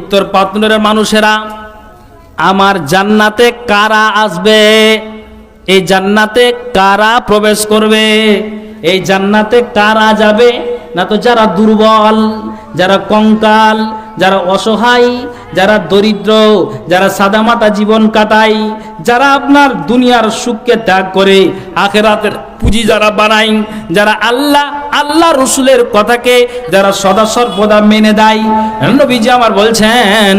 উত্তর পাতনের মানুষেরা, আমার জান্নাতে কারা আসবে? এই জান্নাতে কারা প্রবেশ করবে? এই জান্নাতে কারা যাবে? না তো যারা দুর্বল, যারা কঙ্কাল যারা অসহায়, যারা দরিদ্র, যারা সাদামাটা জীবন কাটায়, যারা আপনার দুনিয়ার সুখকে ত্যাগ করে, আখেরাতের পুঁজি যারা বানায়, যারা আল্লাহ আল্লাহ রসুলের কথাকে যারা সদা সর্বদা মেনে দেয় নবীজি আমার বলছেন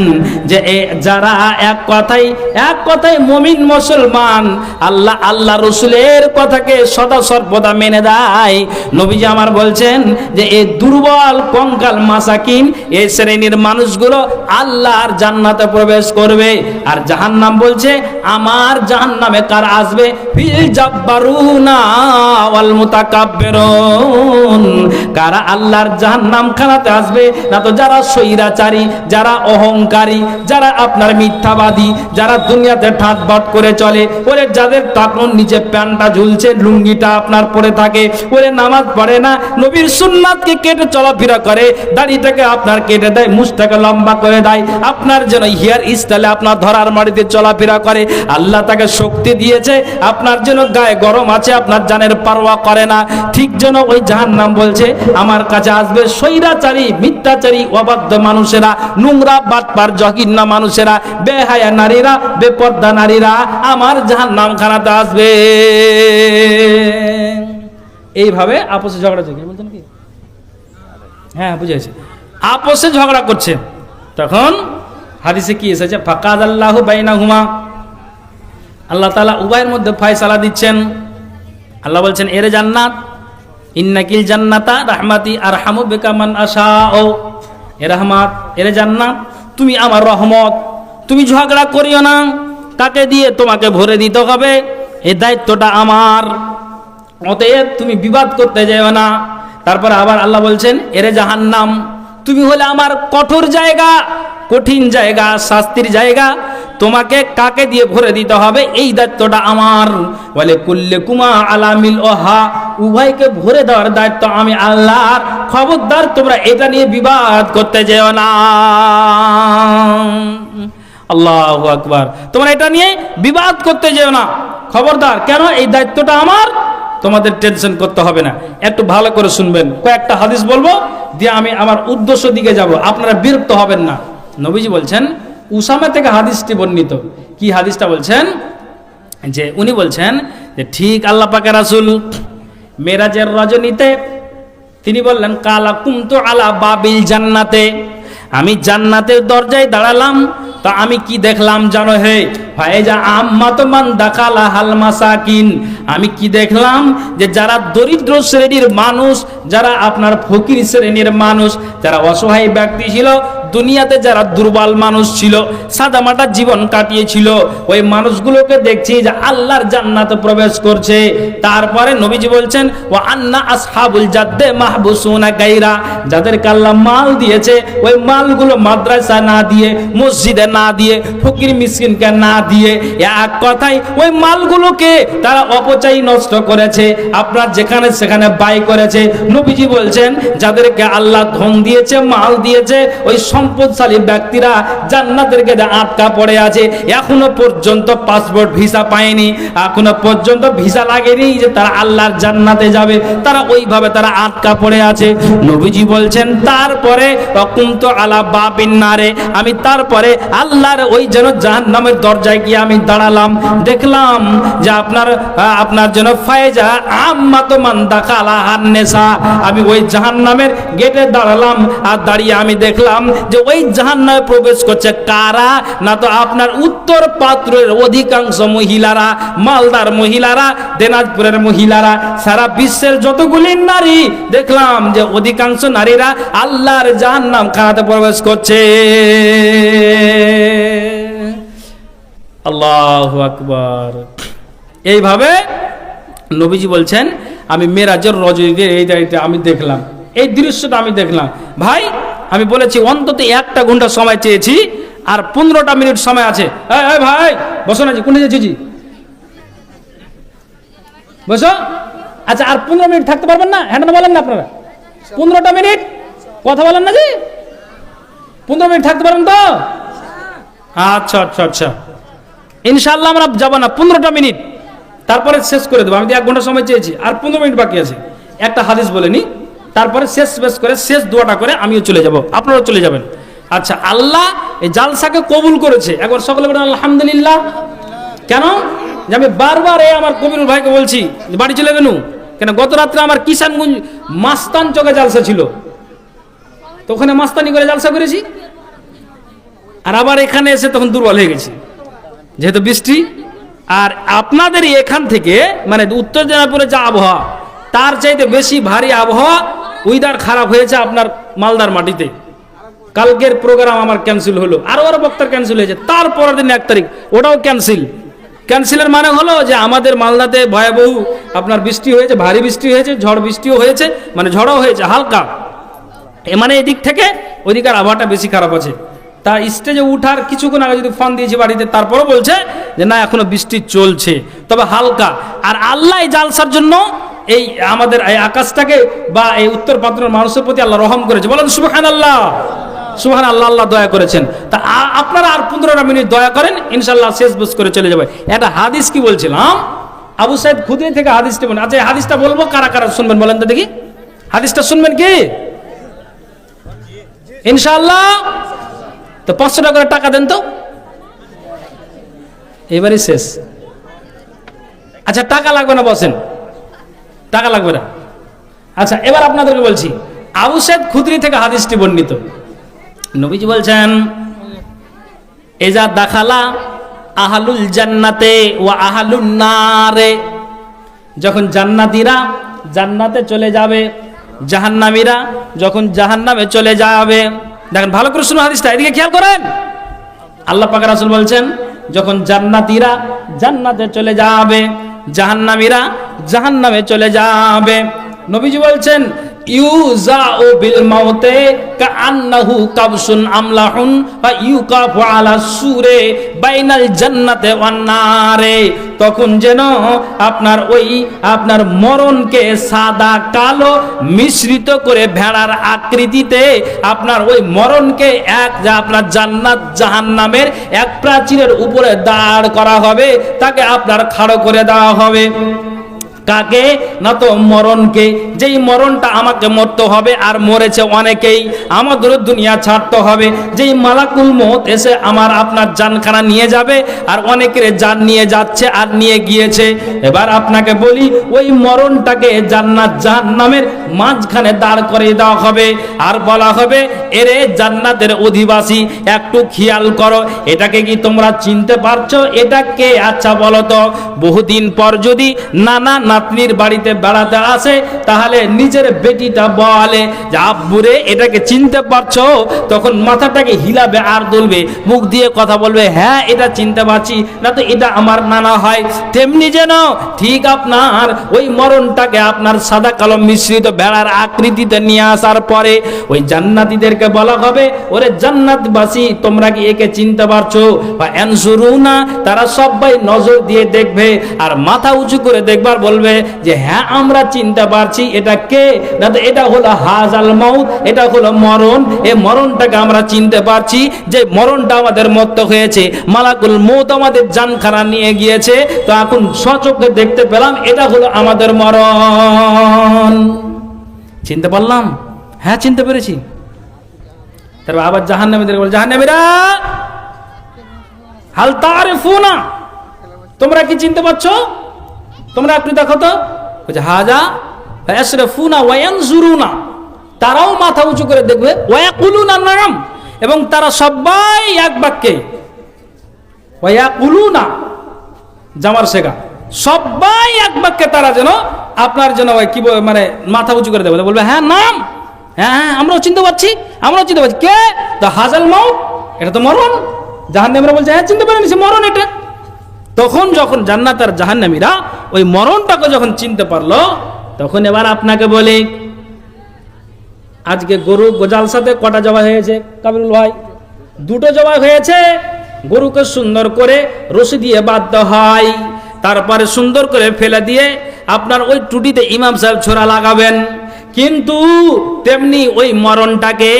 যে, এ যারা এক কথাই এক কথাই মমিন মুসলমান, আল্লাহ আল্লাহ রসুলের কথাকে সদা সর্বদা মেনে দেয় নবীজি আমার বলছেন যে এই দুর্বল কঙ্কাল মাসাকিন এই শ্রেণির মানুষগুলো আল্লাহর জান্নাতে প্রবেশ করবে। আর জাহান্নাম বলছে, আমার জাহান্নামে কার আসবে? কারা আল্লাহর জাহান্নাম খানাতে আসবে? না তো যারা সৈরাচারী যারা অহংকারী, যারা আপনার মিথ্যাবাদী, যারা দুনিয়াতে ঠাট বাট করে চলে। ওরে যাদের টাকন নিচে প্যান্টটা ঝুলছে, লুঙ্গিটা আপনার পরে থাকে। ওরে নামাজ পড়ে না, নবীর সুন্নাতকে কেটে চলাফেরা করে, দাড়িটাকে আপনার কেটে দেয় মুখটাকে লম্বা করে দেয়। আপনার যেন হিয়ার স্টাইলে আপনার ধরার মাটিতে চলাফেরা করে। আল্লাহ তাকে শক্তি দিয়েছে। আপনার যেন গায়ে গরম আছে, আপনার জানের পারোয়া করে না। ঠিক যেন ওই জাহান নাম বলছে, আমার কাছে আসবে স্বৈরাচারী, মিথ্যাচারী, অবাধ্য মানুষেরা, নোংরা, বাটপার জঘিন্না মানুষেরা, বেহায়া নারীরা, বেপর্দা নারীরা, আমার জাহান নাম খানাতে আসবে। এইভাবে আপসে ঝগড়া চলছে, বলছেন কি? হ্যাঁ বুঝেছি। আপসে ঝগড়া করছে। তখন হাদিসে কি এসেছে? ফাকাদ আল্লাহ বাইনা হুমা আল্লাহ তালা উভয়ের মধ্যে ফয়সালা দিচ্ছেন। আল্লাহ বলছেন, এরে জান্নাত, ইন্নাকিল জান্নাতা রাহমাতি আর হামু বেকামান আশা ও এ রহমাত, এরে জান্নাত, তুমি আমার রহমত। তুমি ঝগড়া করিও না। কাকে দিয়ে তোমাকে ভরে দিতে হবে। এই দায়িত্বটা আমার। অতএব তুমি বিবাদ করতে যেও না। তারপর আবার আল্লাহ বলছেন, এরে জাহান্নাম তুমি হলে আমার কঠোর জায়গা, কঠিন জায়গা, শাস্তির জায়গা। তোমাকে কাকে দিয়ে ভরে দিতে হবে? এই দায়িত্বটা আমার। বলে, কুল্লে কুমা আলামিল ওহা। উভয়কে ভরে দেওয়ার দায়িত্ব আমি আল্লাহর। খবরদার, তোমরা এটা নিয়ে বিবাদ করতে যেও না। আল্লাহ আকবার। তোমরা এটা নিয়ে বিবাদ করতে যেও না। খবরদার, কেন? এই দায়িত্বটা আমার। তোমাদের টেনশন করতে হবে না। একটু ভালো করে শুনবেন। কয়েকটা হাদিস বলব দিয়ে আমি আমার উদ্দেশ্য দিকে যাব। আপনারা বিরক্ত হবেন না। নবীজি বলছেন, উসামা থেকে হাদিসটি বর্ণিত। কি হাদিসটা বলছেন? যে উনি বলছেন যে, ঠিক আল্লাহ পাকে রাসুল মেরাজের রজনীতে তিনি বললেন, কালা কুমতো আলা বাবিল জান্নাতে। আমি জান্নাতের দরজায় দাঁড়ালাম, তা আমি কি দেখলাম জানো হে? আম্মাতমান মাসাকিন। আমি কি দেখলাম যে যারা দরিদ্র শ্রেণির মানুষ, যারা আপনার ফকির শ্রেণির মানুষ, যারা অসহায় ব্যক্তি ছিল দুনিয়াতে যারা দুর্বল মানুষ ছিল, সাদামাটা জীবন কাটিয়েছিল, ওই মানুষগুলোকে দেখছি যে আল্লাহর জান্নাতে প্রবেশ করছে। তারপরে নবীজি বলছেন ও আন্না আসহাবুল জাদ্দে মাহবুসুনা গাইরা যাদেরকে আল্লাহ মাল দিয়েছে, ওই মালগুলো মাদ্রাসা না দিয়ে, মসজিদে না দিয়ে, ফকির মিসকিনকে না দিয়ে, এক কথাই ওই মালগুলোকে তারা অপচয় নষ্ট করেছে, আপনার যেখানে সেখানে বাই করেছে। নবীজি বলছেন, যাদেরকে আল্লাহ ধন দিয়েছে, মাল দিয়েছে, ওই সম্পদশালী ব্যক্তিরা জান্নাতের গেদে আটকা পড়ে আছে। এখনও পর্যন্ত পাসপোর্ট ভিসা পায়নি। এখনও পর্যন্ত ভিসা লাগেনি যে তারা আল্লাহর জান্নাতে যাবে। তারা ওইভাবে তারা আটকা পড়ে আছে। নবীজি বলছেন, তারপরে অকুন্ত আলা বাবিন নারে, আমি তারপরে আল্লাহর ওই যেন জাহান্নামের দরজায় গিয়ে আমি দাঁড়ালাম। দেখলাম যে আপনার আপনার জন্য ফায়জা আম্মা তো মান্দা কালা হান্নেসা আমি ওই জাহান্নামের গেটে দাঁড়ালাম আর দাঁড়িয়ে আমি দেখলাম যে ওই জাহান্নামে প্রবেশ করছে কারা? না তো আপনার উত্তর পাত্রের অধিকাংশ মহিলারা, মালদার মহিলারা, দিনাজপুরের মহিলারা, সারা বিশ্বের যতগুলি নারী দেখলাম যে অধিকাংশ নারীরা আল্লাহর জাহান্নাম খানাতে প্রবেশ করছে। আল্লাহ আকবার। এইভাবে নবীজি বলছেন, আমি মেরাজের রজনীতে এই জায়গাটা আমি দেখলাম। এই দৃশ্যটা আমি দেখলাম। ভাই আমি বলেছি, অন্তত একটা ঘণ্টা সময় চেয়েছি, আর পনেরোটা মিনিট সময় আছে। ভাই, বসো না জি কোনটা বসো। আচ্ছা আর পনেরো মিনিট থাকতে পারবেন না? হ্যাঁ না বলেন না আপনারা। পনেরোটা মিনিট? কথা বলেন না জি পনেরো মিনিট থাকতে পারেন তো? আচ্ছা আচ্ছা আচ্ছা। ইনশাল্লাহ আমরা যাব না, পনেরোটা মিনিট। তারপরে শেষ করে দেবো। আমি তো এক ঘণ্টা সময় চেয়েছি, আর পনেরো মিনিট বাকি আছে। একটা হাদিস বলে নি। তারপরে শেষ শেষ করে শেষ দোয়াটা করে আমিও চলে যাব। আপনারাও চলে যাবেন। আচ্ছা আল্লাহ এই জালসাকে কবুল করেছে। একবার সকলে বলেন, আলহামদুলিল্লাহ। কেন? যে আমি বারবার এই আমার কবিরুল ভাইকে বলছি, বাড়ি চলে গেলু? কেন? গত রাত্রে আমার কিষানগঞ্জ মাস্তান চকে জালসা ছিল। তো ওখানে মাস্তানি করে জালসা করেছি। আর আবার এখানে এসে তখন দুর্বল হয়ে গেছি। যেহেতু বৃষ্টি, আর আপনাদের এখান থেকে মানে উত্তর দিনাজপুরে যা আবহাওয়া, তার চাইতে বেশি ভারী আবহাওয়া উইদার খারাপ হয়েছে আপনার মালদার মাটিতে। কালকের প্রোগ্রাম আমার ক্যান্সেল হলো। আরও আরও বক্তার ক্যান্সেল হয়েছে। তারপরের দিন এক তারিখ, ওটাও ক্যান্সেল ক্যান্সেলের মানে হলো যে আমাদের মালদাতে ভয়াবহ আপনার বৃষ্টি হয়েছে, ভারী বৃষ্টি হয়েছে, ঝড় বৃষ্টিও হয়েছে মানে ঝড়ও হয়েছে, হালকা। এ মানে এদিক থেকে ওইদিকার আবহাওয়াটা বেশি খারাপ আছে। তা স্টেজে উঠার কিছুক্ষণ আগে যদি ফোন দিয়েছি বাড়িতে, তারপরও বলছে যে, না, এখনও বৃষ্টি চলছে। তবে হালকা। আর আল্লাহ জালসার জন্য এই আমাদের এই আকাশটাকে বা এই উত্তর পাত্রের মানুষের প্রতি আল্লাহ রহম করেছে। বলেন সুবহান আল্লাহ সুবহান আল্লাহ আল্লাহ দয়া করেছেন। তা আপনারা আর পনেরোটা মিনিট দয়া করেন ইনশাল্লাহ শেষ বুস করে চলে যাবে। একটা হাদিস কি বলছিলাম আবু সাইদ খুদে থেকে হাদিসটা বলেন। আচ্ছা হাদিসটা বলব, কারা কারা শুনবেন বলেন তো দেখি। হাদিসটা শুনবেন কি? ইনশাল্লাহ তো পাঁচশো টাকা টাকা দেন তো। এবারে শেষ। আচ্ছা টাকা লাগবে না, বসেন। টাকা লাগবে না। আচ্ছা এবার আপনাদেরকে বলছি, আবু খুদরি থেকে হাদিসটি বর্ণিত। নবীজি বলছেন, এজা দাখালা আহালুল জান্নাতে ও আহালুন নারে। যখন জান্নাতীরা জান্নাতে চলে যাবে, জাহান্নামীরা যখন জাহান্নামে চলে যাবে, দেখেন ভালো করে শুনুন হাদিসটা, এদিকে খেয়াল করেন। আল্লাহ পাক রাসূল বলছেন, যখন জান্নাতীরা জান্নাতে চলে যাবে, জাহান্নামীরা জাহান্নামে চলে যাবে। নবীজি বলছেন, ইউজাউ বিল মাউতে কাআন্নাহু কাবসুন আমলাহুন বা ইউকাফু আলা সুরে বাইনাল জান্নাতে ওয়ান তখন যেন আপনার ওই, আপনার মরণকে সাদা কালো মিশ্রিত করে ভেড়ার আকৃতিতে আপনার ওই মরণকে এক যা আপনার জান্নাত জাহান্নামের এক প্রাচীরের উপরে দাঁড় করা হবে, তাকে আপনার খাড়ো করে দেওয়া হবে। কাকে? না তো মরণকে। যেই মরণটা আমাকে মরতে হবে আর মরেছে অনেকেই, আমাদেরও দুনিয়া ছাড়তে হবে। যেই মালাকুল মত এসে আমার আপনার জানখানা নিয়ে যাবে আর অনেকের জান নিয়ে যাচ্ছে আর নিয়ে গিয়েছে। এবার আপনাকে বলি, ওই মরণটাকে জান্নাত জাহান্নামের মাঝখানে দাঁড় করিয়ে দেওয়া হবে। আর বলা হবে, এরে জান্নাতের অধিবাসী, একটু খেয়াল করো, এটাকে কি তোমরা চিনতে পারছ? এটা কে? আচ্ছা বলো তো। বহুদিন পর যদি নানা নাতনির বাড়িতে বেড়াতে আসে, তাহলে নিজের বেটিটা বলে যে, আব্বুরে, এটাকে চিনতে পারছ? তখন মাথাটাকে হিলাবে আর দুলবে, মুখ দিয়ে কথা বলবে হ্যাঁ এটা চিনতে পারছি, না তো এটা আমার নানা হয়। তেমনি যেন ঠিক আপনার ওই মরণটাকে আপনার সাদা কালো মিশ্রিত ভেড়ার আকৃতিতে নিয়ে আসার পরে ওই জান্নাতীদেরকে বলা হবে, ওরে জান্নাতবাসী, তোমরা কি একে চিনতে পারছ? বা না তারা সবাই নজর দিয়ে দেখবে, আর মাথা উঁচু করে দেখবার বলবে যে হ্যাঁ আমরা চিনতে পারছি এটা কে? তো এটা হলো হাজাল মাউত, এটা হলো মরণ। এই মরণটাকে আমরা চিনতে পারছি যে, মরণটা আমাদের মত্ত হয়েছে। মালাকুল মৌত আমাদের জানখানা নিয়ে গিয়েছে। তো এখন সচক্ষে দেখতে পেলাম, এটা হলো আমাদের মরণ। চিনতে পারলাম? হ্যাঁ চিনতে পেরেছি। তারপর আবার জাহান্নামীদের বলে, জাহান্নামীরা, হাল তারিফুনা? তোমরা কি চিনতে পারছ? তোমরা একটু দেখো তো। বলছে, হাজা ফায়াসরাফুনা ওয়ায়ানজুরুনা তারাও মাথা উঁচু করে দেখবে ওয়াকুলুনা নাম এবং তারা সবাই এক বাক্যে ওয়াকুলুনা জামার শেখা। সবাই এক বাক্যে তারা যেন আপনার যেন কি মানে মাথা উঁচু করে দেবে। বলবে হ্যাঁ নাম হ্যাঁ হ্যাঁ আমরাও চিনতে পারছি, আমরাও চিনতে পারছি। কে? দ্য হাজাল মাউ এটা তো মরণ। জাহান্নামীরা বলছে হ্যাঁ চিনতে পারেনি, সে মরণ এটা। তখন যখন জান্নাত আর জাহান্নামীরা ওই মরণটাকে যখন চিনতে পারল, তখন এবার আপনাকে বলি, আজকে গরু গোজাল সাথে কটা জবাই হয়েছে, কাবিরুল ভাই? দুটো জবাই হয়েছে, গরুকে সুন্দর করে রশি দিয়ে বাধ্য হয়, তারপরে সুন্দর করে ফেলে দিয়ে আপনার ওই টুটিতে ইমাম সাহেব ছোড়া লাগাবেন। কিন্তু তেমনি ওই মরণটাকে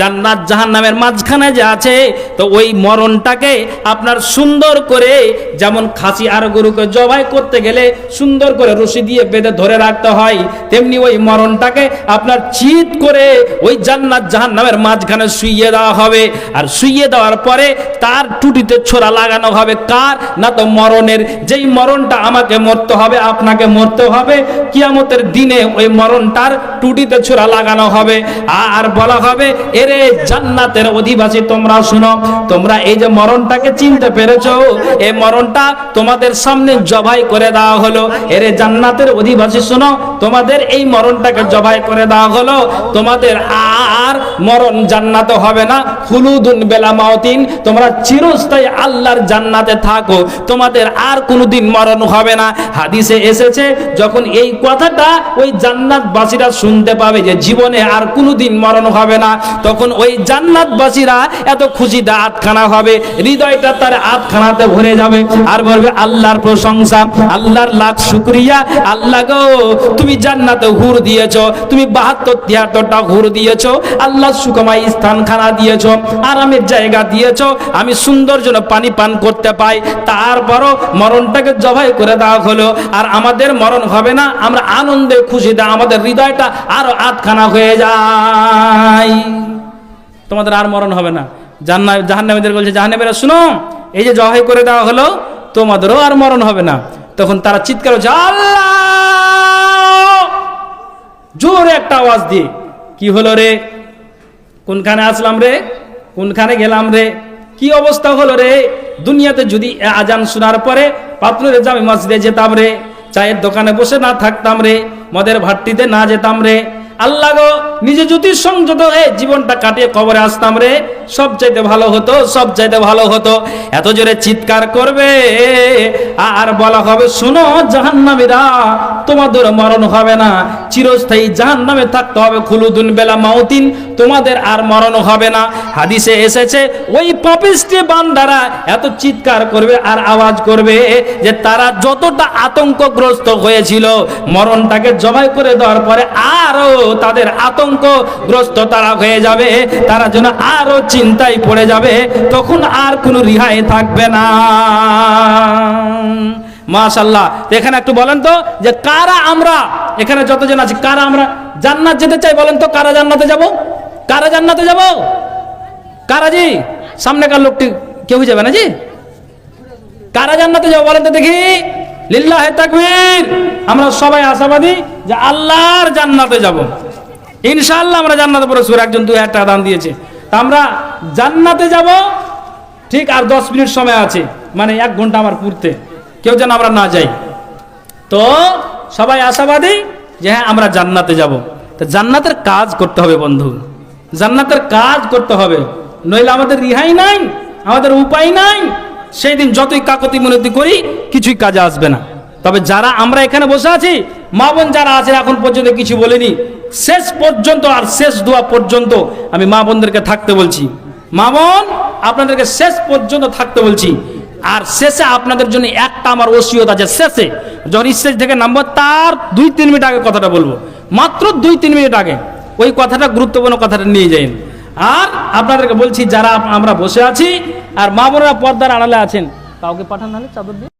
জান্নাত জাহান্নামের মাঝখানে যে আছে, তো ওই মরণটাকে আপনার সুন্দর করে যেমন খাসি আর গরুকে জবাই করতে গেলে সুন্দর করে রশি দিয়ে বেঁধে ধরে রাখতে হয়, তেমনি ওই মরণটাকে আপনার চিত করে ওই জান্নাত জাহান্নামের মাঝখানে শুইয়ে দেওয়া হবে। আর শুইয়ে দেওয়ার পরে তার টুটিতে ছোড়া লাগানো হবে। কার? না তো মরণের। যেই মরণটা আমাকে মরতে হবে, আপনাকে মরতে হবে। কিয়ামতের দিনে ওই মরণটার টুটিতে ছোড়া লাগানো হবে। আর বলা হবে, এরে জান্নাতের অধিবাসী, তোমরা শুনো, তোমরা এই যে মরণটাকে চিনতে পেরেছ এই মরণটা তোমাদের সামনে জবাই করে দেওয়া হলো। এরে জান্নাতের অধিবাসী, শোনো, তোমাদের এই মরণটাকে জবাই করে দেওয়া হলো। তোমাদের আর মরণ জান্নাতে হবে না। হুলুদুন বেলা মাওতিন, তোমরা চিরস্থায়ী আল্লাহর জান্নাতে থাকো। তোমাদের আর কোনোদিন মরণ হবে না। হাদিসে এসেছে, যখন এই কথাটা ওই জান্নাতবাসীরা শুনতে পাবে যে জীবনে আর কোনোদিন মরণ হবে না। তখন ওই জান্নাতবাসীরা এত খুশিতে আটখানা হবে, হৃদয়টা তার আটখানাতে ভরে যাবে। আর বলবে, আল্লাহর প্রশংসা, আল্লাহর লাখ শুক্রিয়া, আল্লাহ গো, তুমি জান্নাতে হুর দিয়েছ, তুমি বাহাত্তর, তিয়াত্তরটা হুর দিয়েছ আল্লাহ সুকমাই স্থান খানা দিয়েছ, আরামের জায়গা দিয়েছ, আমি সুন্দর যেন পানি পান করতে পাই, তারপরও মরণটাকে জবাই করে দেওয়া হলো। আর আমাদের মরণ হবে না, আমরা আনন্দে খুশিতে আমাদের হৃদয়টা আরও আটখানা হয়ে যায়। তোমাদের আর মরণ হবে না। জান্না জাহান্নামীদের বলছে, জাহান্নামীরা, শুনো, এই যে জবাই করে দেওয়া হলো, তোমাদেরও আর মরণ হবে না। তখন তারা চিৎকার হচ্ছে আল্লাহ! জোরে একটা আওয়াজ দিয়ে। কি হলো রে? কোনখানে আসলাম রে? কোনখানে গেলাম রে? কি অবস্থা হলো রে? দুনিয়াতে যদি আজান শোনার পরে পাত্রে আমি মসজিদে যেতাম রে, চায়ের দোকানে বসে না থাকতাম রে মদের ভাট্টিতে না যেতাম রে। আল্লাহ গো, নিজে যদি সংযত হয়ে জীবনটা কাটিয়ে কবরে আসতাম রে, সব চাইতে ভালো হতো, সব চাইতে ভালো হতো। এত জোরে চিৎকার করবে, আর বলা হবে, শোনো জাহান্নামীরা, তোমাদের মরণ হবে না। চিরস্থায়ী জাহান্নামে থাকতে হবে, খুলুদুন বেলা মাউতিন, তোমাদের আর মরণ হবে না। হাদিসে এসেছে, ওই পাপিস্টে বান্দারা এত চিৎকার করবে আর আওয়াজ করবে যে তারা যতটা আতঙ্কগ্রস্ত হয়েছিল, মরণটাকে জবাই করে দেওয়ার পরে আরও তাদের আতঙ্কগ্রস্ত তারা হয়ে যাবে, তারা যেন আরও চিন্তায় পড়ে যাবে, তখন আর কোনো রিহাই থাকবে না। মাশাল্লাহ এখানে একটু বলেন তো, যে কারা আমরা? এখানে যতজন আছি, কারা আমরা? জান্নাত যেতে চাই, বলেন তো, কারা জান্নাতে যাব? কারা জান্নাতে যাব? কারা জি? সামনেকার লোকটি কেউ যাবে না জি? কারা জান্নাতে যাব, বলেন তো দেখি। লিল্লাহ তাকবীর। আমরা সবাই আশাবাদী যে আল্লাহর জান্নাতে যাব। ইনশাআল্লাহ আমরা জান্নাতে পড়ে সুর একজন দুই হাজার টাকা দান দিয়েছে। তা আমরা জান্নাতে যাব, ঠিক আর দশ মিনিট সময় আছে মানে এক ঘণ্টা আমার পুরতে কেউ যেন আমরা না যাই। তো সবাই আশাবাদী যে হ্যাঁ আমরা জান্নাতে যাব। তো জান্নাতের কাজ করতে হবে বন্ধু। জান্নাতের কাজ করতে হবে। নইলে আমাদের রিহাই নাই, আমাদের উপায় নাই। সেই দিন যতই কাকতি মিনতি করি, কিছুই কাজে আসবে না। তবে যারা আমরা এখানে বসে আছি, মা বোন যারা আছে, এখন পর্যন্ত কিছু বলেনি। শেষ পর্যন্ত আর শেষ দোয়া পর্যন্ত আমি মা বোনদেরকে থাকতে বলছি। মা বোন, আপনাদেরকে শেষ পর্যন্ত থাকতে বলছি। আর শেষে আপনাদের জন্য একটা আমার ওসিয়ত আছে, শেষে। যখন স্টেজ থেকে নামবো, তার দুই তিন মিনিট আগে কথাটা বলব। মাত্র দুই তিন মিনিট আগে। ওই কথাটা গুরুত্বপূর্ণ কথাটা নিয়ে যাই আর আপনাদেরকে বলছি, যারা আমরা বসে আছি আর মা বোনেরা পর্দার আড়ালে আছেন, কাউকে পাঠান নাহলে চাদর দিয়ে।